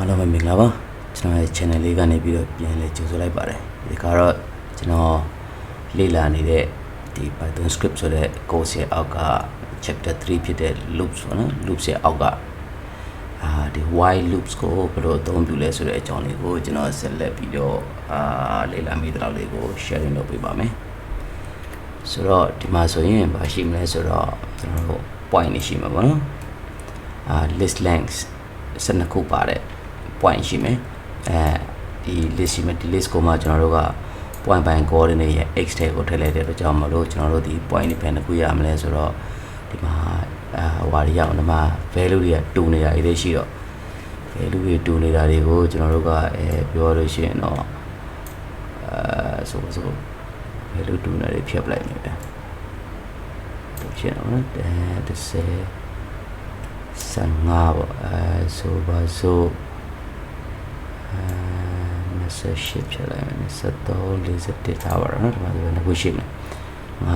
အားလုံးပဲမင်္ဂလာပါကျွန်တော်ရဲ့ channel လေးကနေပြီးတော့ပြန်လဲကြိုဆိုလိုက်ပါတယ်ဒီကတော့ကျွန်တော်လေ့လာနေတဲ့ဒီ Python script ဆိုတဲ့ course ရဲ့အောက်က chapter 3ဖြစ်တဲ့ loops ပေါ့နော် loops ရဲ့အောက်ကအာဒီ while loops ကိုဘယ်လိုအသုံးပြုလဲဆိုတဲ့အကြောင်းလေးကိုကျွန်တော်ဆက်လက်ပြီးတော့အာလေ့လာမိတဲ့လောက်လေးကို sharing လုပ်ပေးပါမယ်ဆိုတော့ဒီမှာဆိုရင်ဘာရှိမလဲဆိုတော့ကျွန်တော်တို့ point တွေရှိမှာပေါ့နော်အာ list length 12ခုပါတဲ့ point ရှိမယ်အဲဒီ list ရှိမယ်ဒီ list ကိုမှကျွန်တော်တို့က point by coordinate ရဲ့ x ထဲကိုထည့်လိုက်တဲ့အတွက်ကြောင့်မလို့ကျွန်တော်တို့ဒီ point တွေဘယ်နှခုရမလဲဆိုတော့ဒီမှာအာဟွာတွေရအောင်ဒီမှာ value တွေကတူနေတာတွေရှိတော့ value တွေတူနေတာတွေကိုကျွန်တော်တို့ကအဲပြောလို့ရှိရင်တော့အာဆိုဆို value တူနေတာတွေဖြတ်ပလိုက်မယ်ဗျာဖြစ်အောင်နော်30 15ပေါ့အဲဆိုပါစို့အဲ 28ဖြစ်လိုက်မယ်23 41ထားပါတော့နော်ဒီမှာဒီမှာခုရှိမယ်9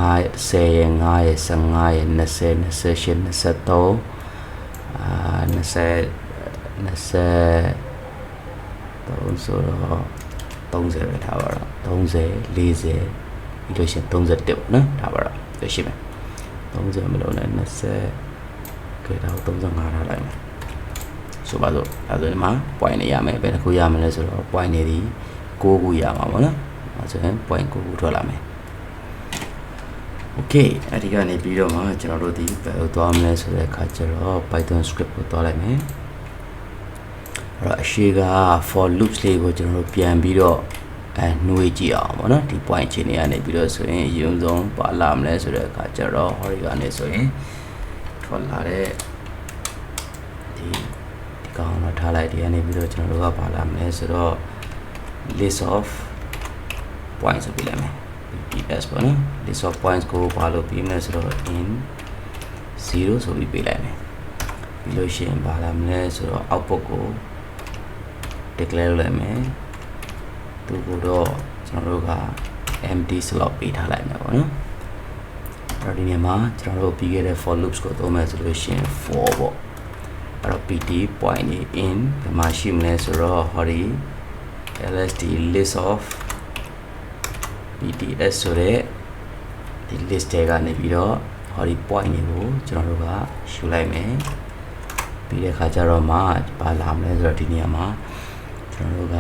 10ရဲ့9ရဲ့15ရဲ့20 28 23အာ20 20ဆိုတော့30ပဲထားပါတော့30 40ပြီးလို့ရှိရင်31ပေါ့နော်ထားပါတော့ရရှိမယ်30မလို့နဲ့20ကဲဒါကို35ထားလိုက်မယ် ဆိုပါစို့ဒါဆိုရင်မှာ point နေရမယ်ဘယ်တစ်ခုရမလဲဆိုတော့ point နေဒီ6ခုရမှာပေါ့နော်အဲဆိုရင် point 6ခုထွက်လာမယ် Okay အဲ့ဒီကနေပြီးတော့မှကျွန်တော်တို့ဒီဘယ်လိုသွားမလဲဆိုတဲ့အခါကျတော့ Python script ကိုသွားလိုက်မယ်အဲ့တော့အရှိက for loops လေးကိုကျွန်တော်တို့ပြန်ပြီးတော့အဲနှွေးကြည့်အောင်ပေါ့နော်ဒီ point ချင်းတွေကနေပြီးတော့ဆိုရင်ရုံဆုံးပါလာမလဲဆိုတဲ့အခါကျတော့ hori ကနေဆိုရင်ထွက်လာတဲ့ဒီဒီ ကောင်တော့ထားလိုက်ဒီကနေပြီးတော့ကျွန်တော်တို့ကပါလာမလဲဆိုတော့ list of points ဆိုပြလိုက်မယ် PS ပေါ့နော် list of points ကိုဘာလို့ပြီးမလဲဆိုတော့ in 0ဆိုပြီးပေးလိုက်မယ်ပြီးလို့ရှိရင်ဘာလာမလဲဆိုတော့ output ကို declare လုပ်လိုက်မယ်သူကတော့ကျွန်တော်တို့က empty slot ပေးထားလိုက်မယ်ပေါ့နော်အဲ့ဒီနေရာမှာကျွန်တော်တို့ပြီးခဲ့တဲ့ for loops ကိုသုံးမယ်ဆိုလို့ရှိရင် for ပေါ့ အဲ့တော့ pt point in ဒီမှာရှိမလဲဆိုတော့ hori lst list of pts ဆိုတဲ့ဒီ list တွေကနေပြီးတော့ hori point တွေကိုကျွန်တော်တို့ကယူလိုက်မယ်ပြီးတဲ့အခါကျတော့မှဘာလာမလဲဆိုတော့ဒီနေရာမှာကျွန်တော်တို့က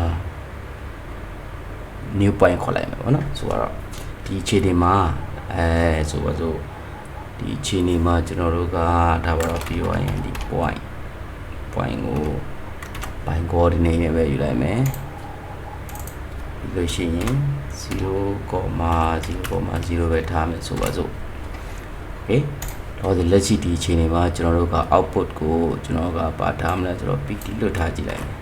new point ခေါ်လိုက်မယ်ပေါ့နော်ဆိုတော့ဒီအခြေအနေမှာအဲဆိုပါစို့ဒီအခြေအနေမှာကျွန်တော်တို့ကဒါပါတော့ပြီးသွားရင်ဒီ point point ကို point coordinate နဲ့ပဲယူလိုက်မယ်ပြီးလို့ရှိရင်0.0.0ပဲထားမယ်ဆိုပါစို့ okay တော့ဒီလက်ရှိဒီအခြေအနေမှာကျွန်တော်တို့က output ကိုကျွန်တော်ကပါထားမလဲဆိုတော့ pt လွတ်ထားကြည့်လိုက်မယ်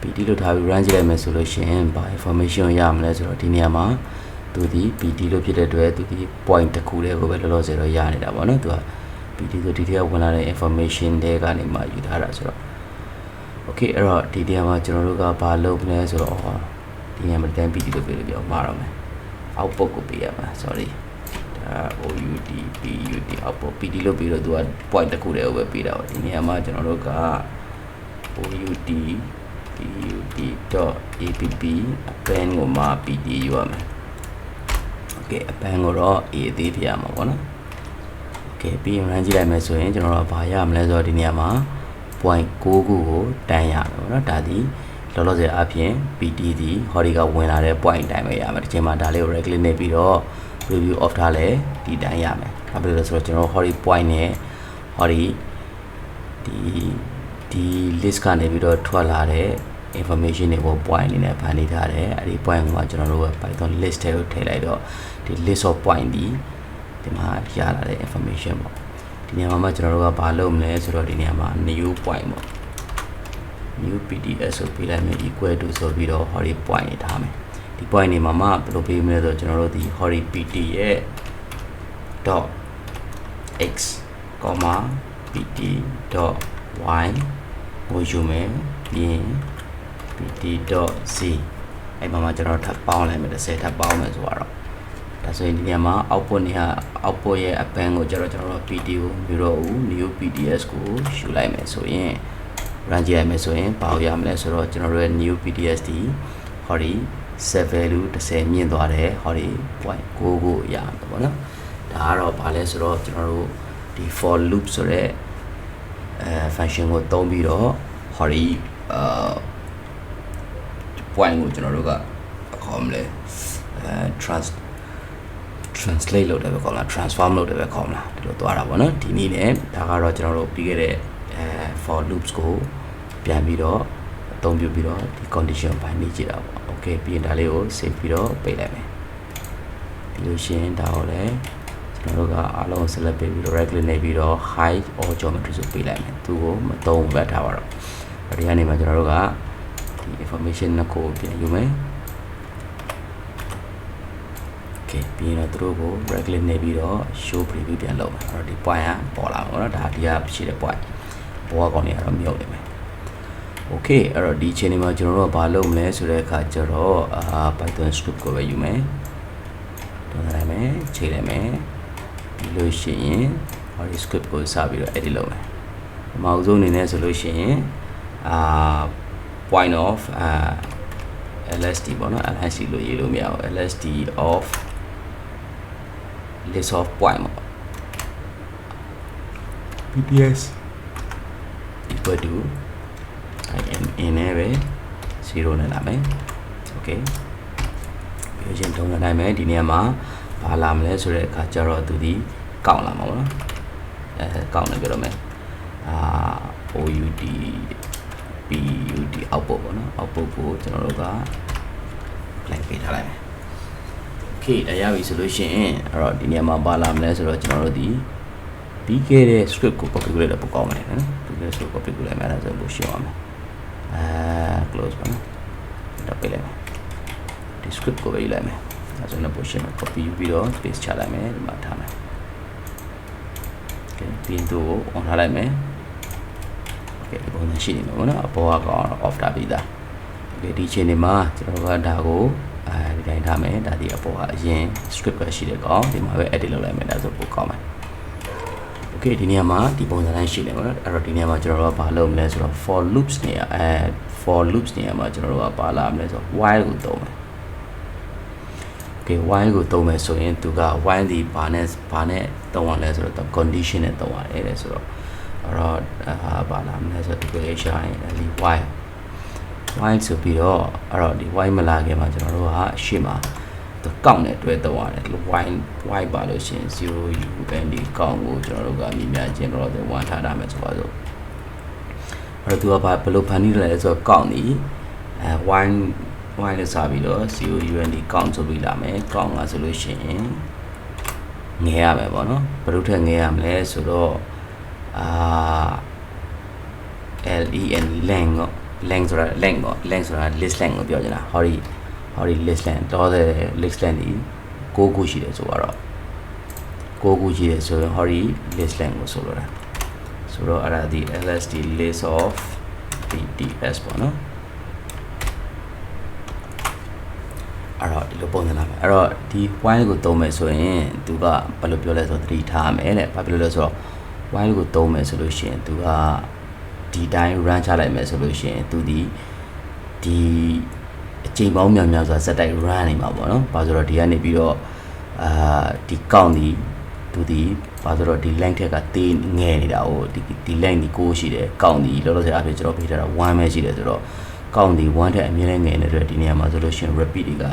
PT လို့ထားပြီး run ကြည့်လိုက်မယ်ဆိုလို့ရှိရင်ဘာ information ရမလဲဆိုတော့ဒီနေရာမှာသူဒီ PT လို့ဖြစ်တဲ့အတွက်သူဒီ point တစ်ခုတည်းကိုပဲလောလောဆယ်တော့ရနေတာပေါ့နော်သူက PT ဆိုဒီထဲဝင်လာတဲ့ information တွေကနေမှယူထားတာဆိုတော့ okay အဲ့တော့ဒီနေရာမှာကျွန်တော်တို့ကဘာလုပ်မလဲဆိုတော့ဒီနေရာမှာတိုင်း PT လို့ပြလို့ပြောမှာတော့မယ် output ကိုပေးရမှာ sorry ဒါ OUT PUT output PT လို့ပြီးတော့သူက point တစ်ခုတည်းကိုပဲပေးတာပေါ့ဒီနေရာမှာကျွန်တော်တို့က OUT put.app အပန်းကိုမှ pd ယူရမယ်။ Okay အပန်းကိုတော့ a သေးပြရမှာပေါ့နော်။ Okay ပြီးရင် run ကြည့်လိုက်မယ်ဆိုရင်ကျွန်တော်တို့ဘာရမလဲဆိုတော့ဒီနေရာမှာ point 6ခုကိုတန်းရမယ်ပေါ့နော်။ဒါဒီလောလောဆယ်အပြင် pd ဒီဟောဒီကဝင်လာတဲ့ point တိုင်းပဲရမယ်။ဒီချိန်မှာဒါလေးကို right click နဲ့ပြီးတော့ preview off ထားလဲဒီတိုင်းရမယ်။ဘာဖြစ်လို့လဲဆိုတော့ကျွန်တော်ဟောဒီ point နဲ့ဟောဒီဒီဒီ list ကနေပြီးတော့ထွက်လာတဲ့ information တွေကို point အနေနဲ့ဖန်တီးထားတယ်အဲ့ဒီ point ကကျွန်တော်တို့က Python list ထဲကိုထည့်လိုက်တော့ဒီ list of point ဒီ ဒီမှာရလာတဲ့ information ပေါ့ဒီနေရာမှာကျွန်တော်တို့ကဘာလုပ်မလဲဆိုတော့ဒီနေရာမှာ new point ပေါ့ new pds ဆိုပေးလိုက်မယ် equal to ဆိုပြီးတော့ hori point နေထားမယ်ဒီ point နေမှာမှဘယ်လိုပေးမလဲဆိုတော့ကျွန်တော်တို့ဒီ hori pt ရဲ့ dot x pt dot y ကိုယူမယ်ပြီးရင် pt.c အဲ့မှာမှာကျွန်တော်ထပ်ပေါင်းလိုက်မယ်30ထပ်ပေါင်းမယ်ဆိုတော့ ဒါဆိုရင်ဒီနေရာမှာ output နေဟာ output ရဲ့အပန်းကိုကျတော့ကျွန်တော်တို့ PD ကိုမျိုးတော့ဦး new PDS ကိုရှူလိုက်မယ်ဆိုရင် run ကြည့်ရမယ်ဆိုရင်ဘာလို့ရမလဲဆိုတော့ကျွန်တော်တို့ရဲ့ new PDS ဒီဟောဒီ set value 30မြင့်သွားတယ်ဟောဒီ point 9ကိုရမှာပေါ့နော်ဒါကတော့ဘာလဲဆိုတော့ကျွန်တော်တို့ဒီ for loop ဆိုတဲ့အဲ function ကိုသုံးပြီးတော့ဟောဒီအာ point ကိုကျွန်တော်တို့ကခေါ်မလဲအဲ trans translate လုပ်တယ်ပဲခေါ်မလား transform လုပ်တယ်ပဲခေါ်မလားဒီလိုသွားတာပေါ့နော်ဒီနည်းနဲ့ဒါကတော့ကျွန်တော်တို့ပြီးခဲ့တဲ့အဲ for loops ကိုပြန်ပြီးတော့အသုံးပြုပြီးတော့ဒီ condition ဘိုင်းနေကြည့်တာပေါ့ okay ပြီးရင်ဒါလေးကို save ပြီးတော့ပိတ်လိုက်မယ်ဒီလိုရှင်းဒါကိုလည်းကျွန်တော်တို့ကအားလုံး select ပေးပြီးတော့ right click နေပြီးတော့ height or geometry ဆိုပေးလိုက်မယ်သူ့ကိုမသုံးပဲထားပါတော့ဒီကနေမှကျွန်တော်တို့ကဒီ information နှစ်ခုပြန်ယူမယ် okay ပြီးရင်တော့သူတို့ကို right click နှိပ်ပြီးတော့ show preview ပြန်လုပ်မယ်အဲ့တော့ဒီ point ကပေါ်လာပါတော့ဒါဒီကရှိတဲ့ point ဘောကောင်တွေကတော့မြုပ်နေမယ် okay အဲ့တော့ဒီ chain မှာကျွန်တော်တို့ကဘာလုပ်မလဲဆိုတဲ့အခါကျတော့အာ python script ကိုပဲယူမယ်တွန်းလိုက်မယ်ချိန်လိုက်မယ်လို့ရှိရင်ဟောဒီ script ကိုစပြီးတော့ edit လုပ်မယ်အမှောက်ဆုံးအနေနဲ့ဆိုလို့ရှိရင်အာ point of အာ lsd ပေါ့နော် lsd လို့ရေးလို့မရဘူး lsd of list of point ပေါ့ PPS equal to in in နဲ့ပဲ0နဲ့လာမယ် okay ပြောချင်းတုံးလိုက်မယ်ဒီနေရာမှာဘာလာမလဲဆိုတဲ့အခါကျတော့သူဒီကောက်လာမှာပေါ့နော်အဲကောက်နေကြတော့မယ်အာ OUD PUD output ပေါ့နော် output ကိုကျွန်တော်တို့က blank ပေးထားလိုက်မယ် okay ဒါရပြီဆိုလို့ရှိရင်အဲ့တော့ဒီနေရာမှာဘာလာမလဲဆိုတော့ကျွန်တော်တို့ဒီပြီးခဲ့တဲ့ script ကို copy လုပ်လိုက်တော့ပိုကောင်းမယ်နော်ပြီးခဲ့တဲ့ script copy လုပ်လိုက်မယ်အဲ့ဒါဆိုပိုရှင်းအောင်မယ်အဲ close ပါနော်ဒါပေးလိုက်မယ်ဒီ script ကိုပဲယူလိုက်မယ်အဲဆိုတော့ပိုရှင်းမယ် copy ယူပြီးတော့ paste ချလိုက်မယ်ဒီမှာထားမယ် okay ပြီးရင်သူ့ကို on ထားလိုက်မယ် okay ဒီပုံစံရှိနေမှာပေါ့နော်အပေါ်ကတော့ off ထားပြီးသား okay ဒီချိန်နေမှာကျွန်တော်ကဒါကို အဲဒီတိုင်းထားမယ်ဒါဒီအပေါ်ကအရင် script ကရှိတဲ့ကောင်ဒီမှာပဲ edit လုပ်လိုက်မယ်ဒါဆိုပိုကောင်းမယ် okay ဒီနေရာမှာဒီပုံစံတိုင်းရှိနေပါတော့အဲ့တော့ဒီနေရာမှာကျွန်တော်တို့ကဘာလုပ်မလဲဆိုတော့ for loops နေရာအဲ for loops နေရာမှာကျွန်တော်တို့ကဘာလာမလဲဆိုတော့ while ကိုသုံးမယ် okay while ကိုသုံးမယ်ဆိုရင်သူက while ဒီဘာနဲ့ဘာနဲ့သုံးရလဲဆိုတော့ condition နဲ့သုံးရတယ်တဲ့ဆိုတော့အဲ့တော့အာဘာလာမလဲဆိုတော့ဒီ HI ဒီ while while ဆိုပြီးတော့အဲ့တော့ဒီ while မလာခင်မှာကျွန်တော်တို့ကအရှိမသူကောက်နဲ့တွဲသုံးရတယ်ဒီ while while ပါလို့ရှိရင် 0 UND ကောက်ကိုကျွန်တော်တို့ကမြင်များခြင်းတော့1ထားတာမယ်ဆိုပါစို့အဲ့တော့သူကဘာဘယ်လိုဖန်တီးလဲဆိုတော့ကောက်နေအဲ while while လို့စပြီးတော့ 0 UND ကောက်ဆိုပြီးလာမယ်ကောက်မှာဆိုလို့ရှိရင်ငဲရမယ်ပေါ့နော်ဘယ်လိုထက်ငဲရမလဲဆိုတော့အာ LEN lang ကို lang ဆိုတာ lang ကို lang ဆိုတာ list lang ကိုပြောချင်တာဟောဒီဟောဒီ list lang တော့တဲ့ list lang ဒီ6ခုရှိတယ်ဆိုတော့6ခုရှိတယ်ဆိုရင်ဟောဒီ list lang ကိုဆိုလိုတာဆိုတော့အဲ့ဒါဒီ lst list of pts ပေါ့နော်အဲ့တော့ဒီလိုပုံစံလာမယ်အဲ့တော့ဒီ while ကိုသုံးမယ်ဆိုရင်သူကဘယ်လိုပြောလဲဆိုတော့သတိထားမယ်တဲ့ဘာဖြစ်လို့လဲဆိုတော့ while ကိုသုံးမယ်ဆိုလို့ရှိရင်သူက ဒီတိုင်း run ချလိုက်မယ်ဆိုလို့ရှိရင်သူဒီဒီအချိန်ပေါင်းများများစွာစက်တိုက် run နေမှာပေါ့နော်ဘာလို့ဆိုတော့ဒီကနေပြီးတော့အာဒီကောင့်ဒီသူဒီဘာလို့ဆိုတော့ဒီ length ထက်ကတေးငယ်နေတာဟိုဒီဒီ length ဒီ6ရှိတယ်ကောင့်ဒီလောလောဆယ်အဖြစ်ကျွန်တော်ပေးထားတာ1ပဲရှိတယ်ဆိုတော့ကောင့်ဒီ1ထက်အမြဲတမ်းငယ်နေတဲ့ဒီနေရာမှာဆိုလို့ရှိရင် repeat တွေက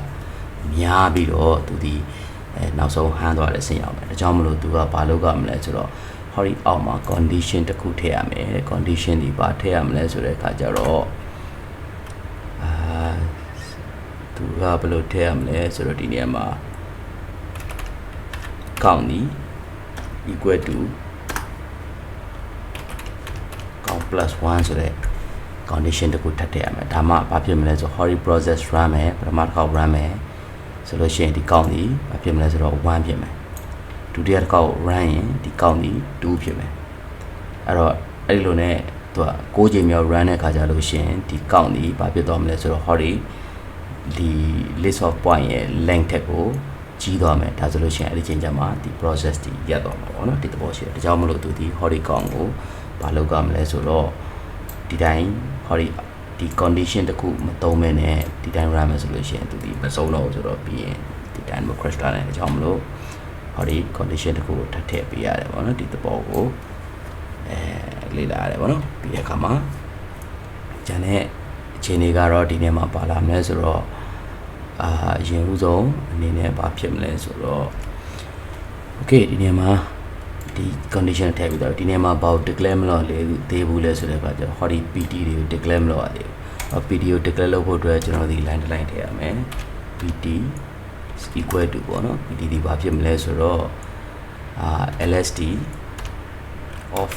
များပြီးတော့သူဒီအဲနောက်ဆုံးဟန်းသွားတဲ့ဆင်ရောက်မယ်ဒါကြောင့်မလို့သူကဘာလုပ်ကမလဲဆိုတော့ ဟောဒီအောက်မှာ condition တစ်ခုထည့်ရမယ်တဲ့ condition ဒီပါထည့်ရမလဲဆိုတဲ့အခါကျတော့အာသူကဘယ်လိုထည့်ရမလဲဆိုတော့ဒီနေရာမှာကောင်းဒီ equal to ကောင်း plus 1ဆိုတဲ့ condition တစ်ခုထပ်ထည့်ရမယ်ဒါမှဘာဖြစ်မလဲဆို hori process run မယ်ပထမတစ်ခေါက် run မယ်ဆိုလို့ရှိရင်ဒီကောင်းဒီဘာဖြစ်မလဲဆိုတော့1ဖြစ်မယ် ဒုတိယတစ်ခေါက် run ရင်ဒီကောင်းဒီ2ဖြစ်မယ်အဲ့တော့အဲ့ဒီလိုနဲ့သူက6ချိန်မြောက် run တဲ့ခါကျလို့ရှိရင်ဒီကောင်းဒီဘာဖြစ်သွားမလဲဆိုတော့ hori ဒီ list of point ရဲ့ length ထက်ကိုကြီးသွားမယ်ဒါဆိုလို့ရှိရင်အဲ့ဒီချိန်ကျမှဒီ process ဒီရပ်သွားမှာပေါ့နော်ဒီသဘောရှိတယ်ဒါကြောင့်မလို့သူဒီ hori count ကိုဘာလုပ်ကြမလဲဆိုတော့ဒီတိုင်း hori ဒီ condition တစ်ခုမသုံးမဲနဲ့ဒီတိုင်း run မယ်ဆိုလို့ရှိရင်သူဒီမစုံတော့ဘူးဆိုတော့ပြီးရင်ဒီတိုင်းမ crash လာတယ်ဒါကြောင့်မလို့ hori condition တစ်ခုကိုထပ်ထည့်ပေးရတယ်ပေါ့နော်ဒီသဘောကိုအဲလေ့လာရတယ်ပေါ့နော်ပြီးတဲ့အခါမှာကျန်တဲ့အခြေအနေကတော့ဒီနေ့မှာပါလာမယ်ဆိုတော့အာအရင်ဦးဆုံးအနေနဲ့ဘာဖြစ်မလဲဆိုတော့ okay ဒီနေ့မှာဒီ condition ထည့်ပြီးတော့ဒီနေ့မှာဘာကို declare မလို့လေသေးဘူးလဲဆိုတဲ့အခါကျတော့ hori pt တွေကို declare မလို့ရသေးဘူး pt ကို declare လုပ်ဖို့အတွက်ကျွန်တော်ဒီ line တစ် line ထည့်ရမယ် pt is equal to ပေါ့နော် pt ဒီဘာဖြစ်မလဲဆိုတော့အာ lst of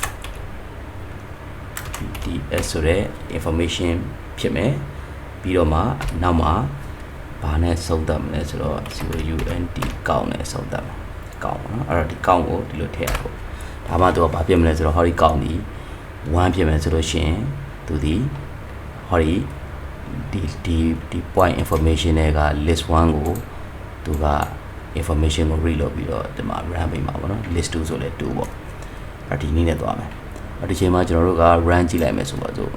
pts ဆိုတဲ့ information ဖြစ်မယ်ပြီးတော့မှနောက်မှာဘာနဲ့စုံသက်မလဲဆိုတော့ 0unt ကောင်းနဲ့စုံသက်မှာကောင်းပေါ့နော်အဲ့တော့ဒီကောင်းကိုဒီလိုထည့်ရဖို့ဒါမှသူကဘာဖြစ်မလဲဆိုတော့ဟောဒီကောင်းဒီ1ဖြစ်မယ်ဆိုလို့ရှိရင်သူဒီဟောဒီဒီဒီဒီ point information တွေက list 1ကို သူက information ကို read လုပ်ပြီးတော့ဒီမှာ run ပေးမှာပေါ့နော် list 2ဆိုလဲ2ပေါ့အဲ့ဒီနည်းနဲ့သွားမယ်အဲ့ဒီချိန်မှာကျွန်တော်တို့က run ကြည့်လိုက်မယ်ဆိုပါစို့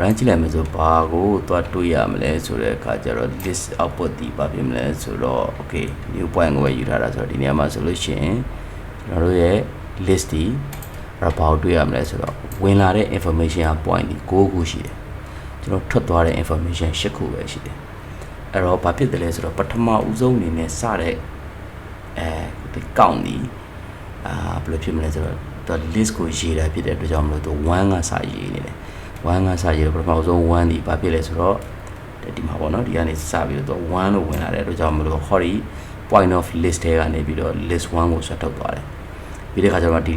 run ကြည့်လိုက်မယ်ဆိုဘာကိုသွားတွေးရမလဲဆိုတဲ့အခါကျတော့ list output ဒီဘာဖြစ်မလဲဆိုတော့ okay new point ကိုပဲယူထားတာဆိုတော့ဒီနေရာမှာဆိုလို့ရှိရင်ကျွန်တော်တို့ရဲ့ list ဒီအဲ့ဘာကိုတွေးရမလဲဆိုတော့ဝင်လာတဲ့ information က point ဒီ6ခုရှိတယ်ကျွန်တော်ထွက်သွားတဲ့ information 10ခုပဲရှိတယ် အဲ့တော့ဘာဖြစ်တယ်လဲဆိုတော့ပထမဦးဆုံးအနေနဲ့စတဲ့အဲဒီ count ဒီအာဘယ်လိုဖြစ်မလဲဆိုတော့သူ list ကိုရေးတာဖြစ်တဲ့အတွက်ကြောင့်မလို့သူ1ကစရေးနေတယ်1ကစရေးတော့ပထမဆုံး1ဒီဘာဖြစ်လဲဆိုတော့ဒီမှာပေါ့နော်ဒီကနေစပြီးတော့1လို့ဝင်လာတဲ့အတွက်ကြောင့်မလို့ hori point of list ထဲကနေပြီးတော့ list 1ကိုဆွတ်ထုတ်သွားတယ်ပြီးတဲ့ခါကျတော့ဒီ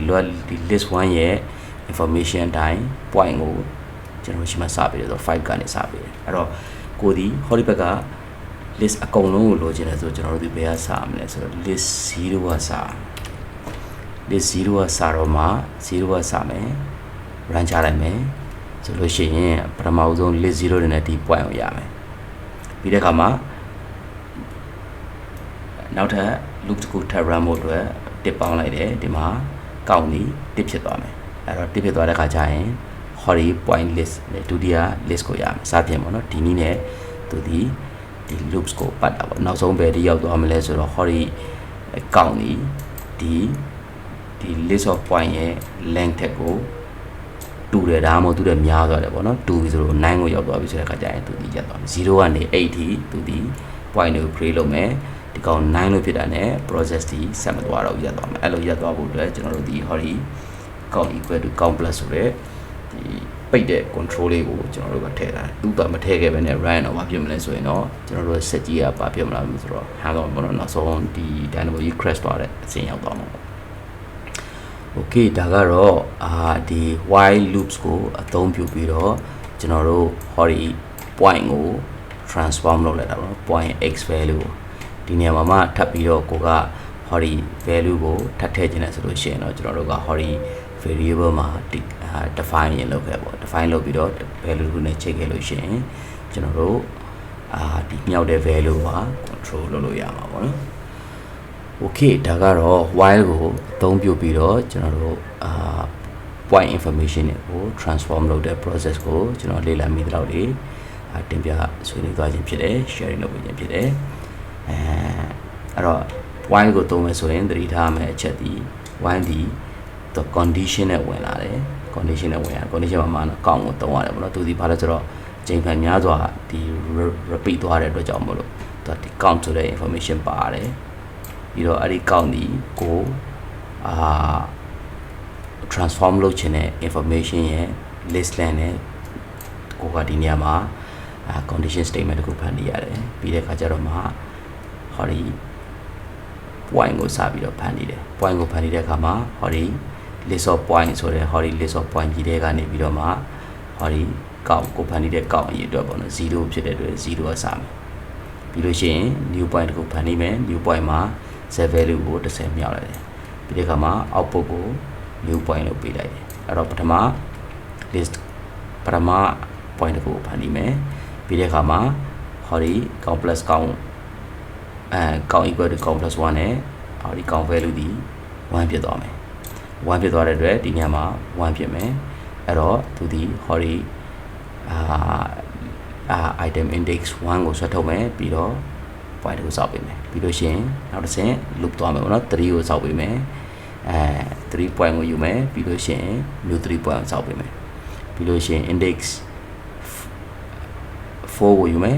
ဒီ list 1ရဲ့ information တိုင်း point ကိုကျွန်တော်ရှိမှစပြီးတော့5ကနေစပြီးတယ်အဲ့တော့ကိုဒီ hori ဘက်က list အကုန်လုံးကိုလိုချင်တယ်ဆိုကျွန်တော်တို့ဒီဘယ်ကစရမလဲဆိုတော့ list 0ကစ list 0ကစတော့မှ0ကစမယ် run ချလိုက်မယ်ဆိုလို့ရှိရင်ပထမဦးဆုံး list 0နဲ့ဒီ point ကိုရမယ်ပြီးတဲ့အခါမှာနောက်ထပ် loop တစ်ခုထပ် run ဖို့အတွက်တစ်ပေါင်းလိုက်တယ်ဒီမှာကောက်နီတစ်ဖြစ်သွားမယ်အဲ့တော့တစ်ဖြစ်သွားတဲ့အခါကျရင် hori point list နဲ့ဒုတိယ list ကိုရမယ်စပြင်ပေါ့နော်ဒီနည်းနဲ့သူဒီ ဒီ loops ကိုပတ်တာပေါ့နောက်ဆုံးပဲဒီရောက်သွားမလဲဆိုတော့ hori ကောက်နီဒီဒီ list of point ရဲ့ length ထက်ကိုတူတယ်ဒါမှမဟုတ်တူတယ်များသွားတယ်ပေါ့နော်တူပြီဆိုတော့9ကိုရောက်သွားပြီဆိုတဲ့အခါကျရင်သူဒီရက်သွားမယ်0ကနေ8ထိသူဒီ point ကို create လုပ်မယ်ဒီကောင်9လို့ဖြစ်တာ ਨੇ process ဒီဆက်မသွားတော့ရက်သွားမယ်အဲ့လိုရက်သွားဖို့အတွက်ကျွန်တော်တို့ဒီ hori count equal to count plus ဆိုတဲ့ဒီ ပိတ်တဲ့ control လေးကိုကျွန်တော်တို့ကထည့်တာသူကမထည့်ခဲ့ဘဲနဲ့ run တော့ဘာဖြစ်မလဲဆိုရင်တော့ကျွန်တော်တို့ဆက်ကြီးကဘာဖြစ်မလားဆိုတော့ဟန်တော့ဘောနော်နောက်ဆုံးဒီ dynamo ကြီး crash သွားတဲ့အဆင့်ရောက်သွားမှာပေါ့ okay ဒါကတော့အာဒီ while loops ကိုအသုံးပြုပြီးတော့ကျွန်တော်တို့ hori point ကို transform လုပ်လိုက်တာပေါ့ point x value ကိုဒီနေရာမှာမှထပ်ပြီးတော့ကိုက hori value ကိုထပ်ထည့်ခြင်းနဲ့ဆိုလို့ရှိရင်တော့ကျွန်တော်တို့က hori variable မှာ define ရင်လုပ်ခဲ့ပေါ့ define လုပ်ပြီးတော့ value ကိုနဲ့ချိန်ခဲ့လို့ရှိရင်ကျွန်တော်တို့အာဒီမြောက်တဲ့ value မှာ control လုပ်လို့ရမှာပေါ့နော် okay ဒါကတော့ while ကိုအသုံးပြုပြီးတော့ကျွန်တော်တို့အာ point information တွေကို transform လုပ်တဲ့ process ကိုကျွန်တော်လေ့လာမိသလောက်တွေအတင်ပြဆွေးနွေးသွားခြင်းဖြစ်တယ် sharing လုပ်ပေးခြင်းဖြစ်တယ်အဲအဲ့တော့ while ကိုသုံးမယ်ဆိုရင်သတိထားမယ်အချက်ဒီ while ဒီ the condition နဲ့ဝင်လာတယ် condition နဲ့ဝင်ရ condition မှာမှကောင်းကိုသုံးရတယ်ပေါ့နော်သူဒီဘာလဲဆိုတော့ချိန်ခံများစွာဒီ repeat သွားတဲ့အတွက်ကြောင့်မလို့သူဒီ count ဆိုတဲ့ information ပါတယ်ပြီးတော့အဲ့ဒီ count ဒီကိုအာ transform လုပ်ချင်တဲ့ information ရဲ့ list land နဲ့ကိုကဒီနေရာမှာ condition statement တခုဖန်တီးရတယ်ပြီးတဲ့အခါကျတော့မှဟောဒီ point ကိုစပြီးတော့ဖန်တီးတယ် point ကိုဖန်တီးတဲ့အခါမှာဟောဒီ list of point ဆိုတဲ့ဟောဒီ list of point ကြီးတဲ့ကနေပြီးတော့မှဟောဒီကောက်ကိုဖန်တီးတဲ့ကောက်အရေးအတွက်ပေါ့နော်0ဖြစ်တဲ့အတွက်0ကစမယ်ပြီးလို့ရှိရင် new point တခုဖန်တီးမယ် new point မှာ set value ကို30မြောက်လိုက်တယ်ပြီးတဲ့အခါမှာ output ကို new point လို့ပေးလိုက်တယ်အဲ့တော့ပထမ list ပထမ point တခုကိုဖန်တီးမယ်ပြီးတဲ့အခါမှာဟောဒီ count plus count အဲကောင် equal to ကောင် plus 1နဲ့အော်ဒီကောင် value ဒီ1ဖြစ်သွားမယ် 1ဖြစ်သွားတဲ့အတွက်ဒီနေရာမှာ1ဖြစ်မယ်အဲ့တော့သူဒီဟောဒီအာအာ item index 1ကိုဆွဲထုတ်မယ်ပြီးတော့ point ကိုစောက်ပေးမယ်ပြီးလို့ရှိရင်နောက်တစ်ဆင့် loop သွားမယ်ပေါ့နော်3ကိုစောက်ပေးမယ်အဲ3 point ကိုယူမယ်ပြီးလို့ရှိရင် new 3 point ကိုစောက်ပေးမယ်ပြီးလို့ရှိရင် index 4ကိုယူမယ်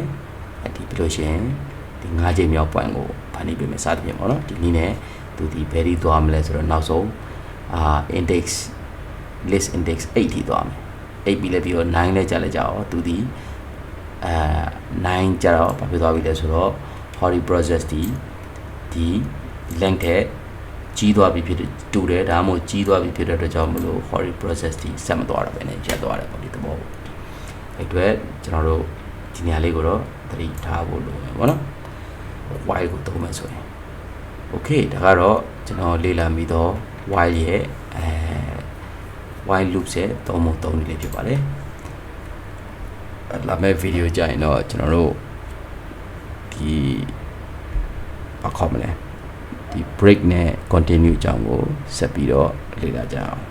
အဲ့ဒီပြီးလို့ရှိရင်ဒီ5ချိန်မြောက် point ကိုဖန်တီးပေးမယ်စသဖြင့်ပေါ့နော်ဒီနည်းနဲ့သူဒီ very သွားမလဲဆိုတော့နောက်ဆုံး အာ index list index 8ထိသွားမယ်8ပြီးလဲပြီးတော့9လဲကြာလဲကြာတော့သူဒီအဲ9ကြာတော့ဘာဖြစ်သွားပြီလဲဆိုတော့ Hori process ဒီဒီ length တဲ့ကြီးသွားပြီဖြစ်တယ်တူတယ်ဒါမှမဟုတ်ကြီးသွားပြီဖြစ်တဲ့အတွက်ကြောင့်မလို့ Hori process ဒီဆက်မသွားတော့ပဲねရက်သွားတယ်ပေါ့ဒီသဘောပေါ့အဲ့အတွက်ကျွန်တော်တို့ဒီနေရာလေးကိုတော့သတိထားဖို့လိုမယ်ပေါ့နော် while ကိုသုံးမယ်ဆိုရင် okay ဒါကတော့ကျွန်တော်လေ့လာပြီးတော့ while ရဲ့အဲ while loop ရဲ့သုံးပုံသုံးနည်းလေးဖြစ်ပါတယ်လာမယ့်ဗီဒီယိုကြရင်တော့ကျွန်တော်တို့ဒီဘာခေါ်မလဲဒီ break နဲ့ continue အကြောင်းကိုဆက်ပြီးတော့လေ့လာကြအောင်